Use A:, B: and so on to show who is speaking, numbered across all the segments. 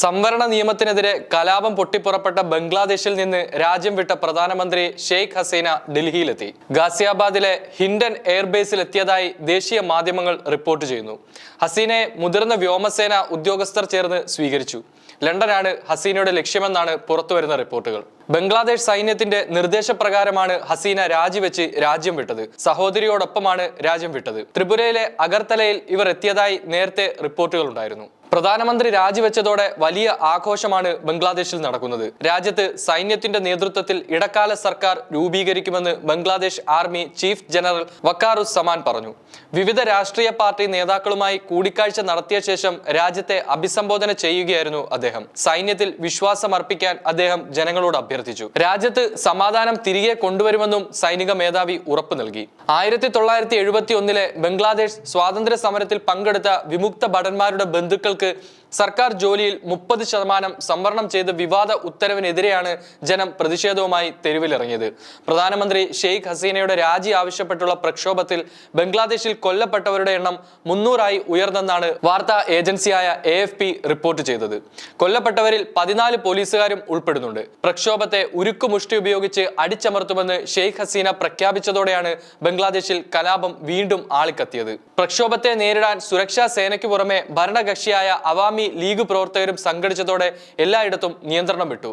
A: സംവരണ നിയമത്തിനെതിരെ കലാപം പൊട്ടിപ്പുറപ്പെട്ട ബംഗ്ലാദേശിൽ നിന്ന് രാജ്യം വിട്ട പ്രധാനമന്ത്രി ഷെയ്ഖ് ഹസീന ഡൽഹിയിലെത്തി ഗാസിയാബാദിലെ ഹിൻഡൻ എയർബേസിൽ എത്തിയതായി ദേശീയ മാധ്യമങ്ങൾ റിപ്പോർട്ട് ചെയ്യുന്നു ഹസീനയെ മുതിർന്ന വ്യോമസേന ഉദ്യോഗസ്ഥർ ചേർന്ന് സ്വീകരിച്ചു ലണ്ടനാണ് ഹസീനയുടെ ലക്ഷ്യമെന്നാണ് പുറത്തുവരുന്ന റിപ്പോർട്ടുകൾ ബംഗ്ലാദേശ് സൈന്യത്തിന്റെ നിർദ്ദേശപ്രകാരമാണ് ഹസീന രാജിവെച്ച് രാജ്യം വിട്ടത് സഹോദരിയോടൊപ്പമാണ് രാജ്യം വിട്ടത് ത്രിപുരയിലെ അഗർത്തലയിൽ ഇവർ എത്തിയതായി നേരത്തെ റിപ്പോർട്ടുകൾ ഉണ്ടായിരുന്നു പ്രധാനമന്ത്രി രാജിവെച്ചതോടെ വലിയ ആഘോഷമാണ് ബംഗ്ലാദേശിൽ നടക്കുന്നത് രാജ്യത്ത് സൈന്യത്തിന്റെ നേതൃത്വത്തിൽ ഇടക്കാല സർക്കാർ രൂപീകരിക്കുമെന്ന് Bangladesh army chief general Wakeruz Zaman പറഞ്ഞു വിവിധ രാഷ്ട്രീയ പാർട്ടി നേതാക്കളുമായി കൂടിക്കാഴ്ച നടത്തിയ ശേഷം രാജ്യത്തെ അഭിസംബോധന ചെയ്യുകയായിരുന്നു അദ്ദേഹം സൈന്യത്തിൽ വിശ്വാസം അർപ്പിക്കാൻ അദ്ദേഹം ജനങ്ങളോട് അഭ്യർത്ഥിച്ചു രാജ്യത്ത് സമാധാനം തിരികെ കൊണ്ടുവരുമെന്നും സൈനിക മേധാവി ഉറപ്പു നൽകി ആയിരത്തി തൊള്ളായിരത്തി എഴുപത്തി ഒന്നിലെ ബംഗ്ലാദേശ് സ്വാതന്ത്ര്യ സമരത്തിൽ പങ്കെടുത്ത വിമുക്ത ഭടന്മാരുടെ ബന്ധുക്കൾ ആളുകൾക്ക് സർക്കാർ ജോലിയിൽ മുപ്പത് ശതമാനം സംവരണം ചെയ്ത വിവാദ ഉത്തരവിനെതിരെയാണ് ജനം പ്രതിഷേധവുമായി തെരുവിലിറങ്ങിയത് പ്രധാനമന്ത്രി ഷെയ്ഖ് ഹസീനയുടെ രാജി ആവശ്യപ്പെട്ടുള്ള പ്രക്ഷോഭത്തിൽ ബംഗ്ലാദേശിൽ കൊല്ലപ്പെട്ടവരുടെ എണ്ണം മുന്നൂറായി ഉയർന്നെന്നാണ് വാർത്താ ഏജൻസിയായ എ റിപ്പോർട്ട് ചെയ്തത് കൊല്ലപ്പെട്ടവരിൽ പതിനാല് പോലീസുകാരും ഉൾപ്പെടുന്നുണ്ട് പ്രക്ഷോഭത്തെ ഉരുക്കുമുഷ്ടി ഉപയോഗിച്ച് അടിച്ചമർത്തുമെന്ന് ഷെയ്ഖ് ഹസീന പ്രഖ്യാപിച്ചതോടെയാണ് ബംഗ്ലാദേശിൽ കലാപം വീണ്ടും ആളിക്കത്തിയത് പ്രക്ഷോഭത്തെ നേരിടാൻ സുരക്ഷാ സേനയ്ക്ക് പുറമെ ഭരണകക്ഷിയായ നേതാക്കളായ അവാമി ലീഗ് പ്രവർത്തകരും സംഘടിച്ചതോടെ എല്ലായിടത്തും നിയന്ത്രണം വിട്ടു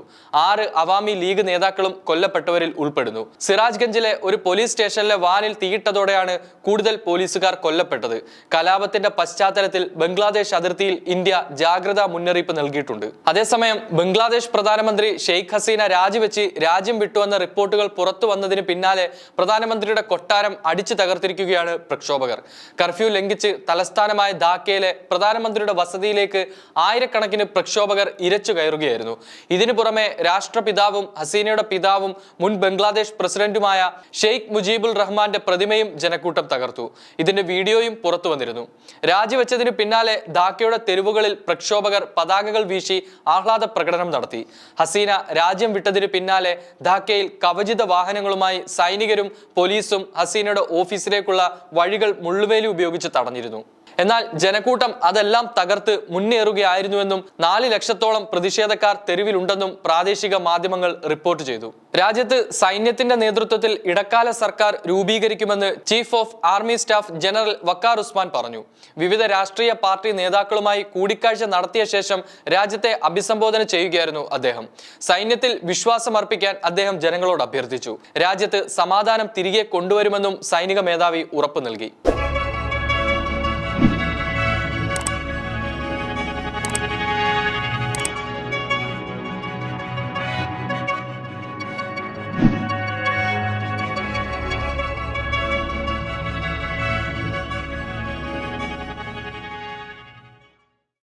A: ആറ് അവാമി ലീഗ് നേതാക്കളും കൊല്ലപ്പെട്ടവരിൽ ഉൾപ്പെടുന്നു സിറാജ്ഗഞ്ചിലെ ഒരു പോലീസ് സ്റ്റേഷനിലെ വാനിൽ തീയിട്ടതോടെയാണ് കൂടുതൽ പോലീസുകാർ കൊല്ലപ്പെട്ടത് കലാപത്തിന്റെ പശ്ചാത്തലത്തിൽ ബംഗ്ലാദേശ് അതിർത്തിയിൽ ഇന്ത്യ ജാഗ്രതാ മുന്നറിയിപ്പ് നൽകിയിട്ടുണ്ട് അതേസമയം ബംഗ്ലാദേശ് പ്രധാനമന്ത്രി ഷെയ്ഖ് ഹസീന രാജിവെച്ച് രാജ്യം വിട്ടുവെന്ന റിപ്പോർട്ടുകൾ പുറത്തു വന്നതിന് പിന്നാലെ പ്രധാനമന്ത്രിയുടെ കൊട്ടാരം അടിച്ചു തകർത്തിരിക്കുകയാണ് പ്രക്ഷോഭകർ കർഫ്യൂ ലംഘിച്ച് തലസ്ഥാനമായ ധാക്കയിലെ പ്രധാനമന്ത്രിയുടെ വസതി വസതിയിലേക്ക് ആയിരക്കണക്കിന് പ്രക്ഷോഭകർ ഇരച്ചു കയറുകയായിരുന്നു ഇതിനു പുറമെ രാഷ്ട്രപിതാവും ഹസീനയുടെ പിതാവും മുൻ ബംഗ്ലാദേശ് പ്രസിഡന്റുമായ ഷെയ്ഖ് മുജീബുൾ റഹ്മാന്റെ പ്രതിമയും ജനക്കൂട്ടം തകർത്തു ഇതിന്റെ വീഡിയോയും പുറത്തു വന്നിരുന്നു രാജിവെച്ചതിന് പിന്നാലെ ധാക്കയുടെ തെരുവുകളിൽ പ്രക്ഷോഭകർ പതാകകൾ വീശി ആഹ്ലാദ പ്രകടനം നടത്തി ഹസീന രാജ്യം വിട്ടതിന് പിന്നാലെ ധാക്കയിൽ കവചിത വാഹനങ്ങളുമായി സൈനികരും പോലീസും ഹസീനയുടെ ഓഫീസിലേക്കുള്ള വഴികൾ മുള്ളുവേലി ഉപയോഗിച്ച് തടഞ്ഞിരുന്നു എന്നാൽ ജനക്കൂട്ടം അതെല്ലാം തകർത്ത് മുന്നേറുകയായിരുന്നുവെന്നും നാല് ലക്ഷത്തോളം പ്രതിഷേധക്കാർ തെരുവിലുണ്ടെന്നും പ്രാദേശിക മാധ്യമങ്ങൾ റിപ്പോർട്ട് ചെയ്തു രാജ്യത്ത് സൈന്യത്തിന്റെ നേതൃത്വത്തിൽ ഇടക്കാല സർക്കാർ രൂപീകരിക്കുമെന്ന് chief of army staff general Waker Usman പറഞ്ഞു വിവിധ രാഷ്ട്രീയ പാർട്ടി നേതാക്കളുമായി കൂടിക്കാഴ്ച നടത്തിയ ശേഷം രാജ്യത്തെ അഭിസംബോധന ചെയ്യുകയായിരുന്നു അദ്ദേഹം സൈന്യത്തിൽ വിശ്വാസമർപ്പിക്കാൻ അദ്ദേഹം ജനങ്ങളോട് അഭ്യർത്ഥിച്ചു രാജ്യത്ത് സമാധാനം തിരികെ കൊണ്ടുവരുമെന്നും സൈനിക മേധാവി ഉറപ്പു നൽകി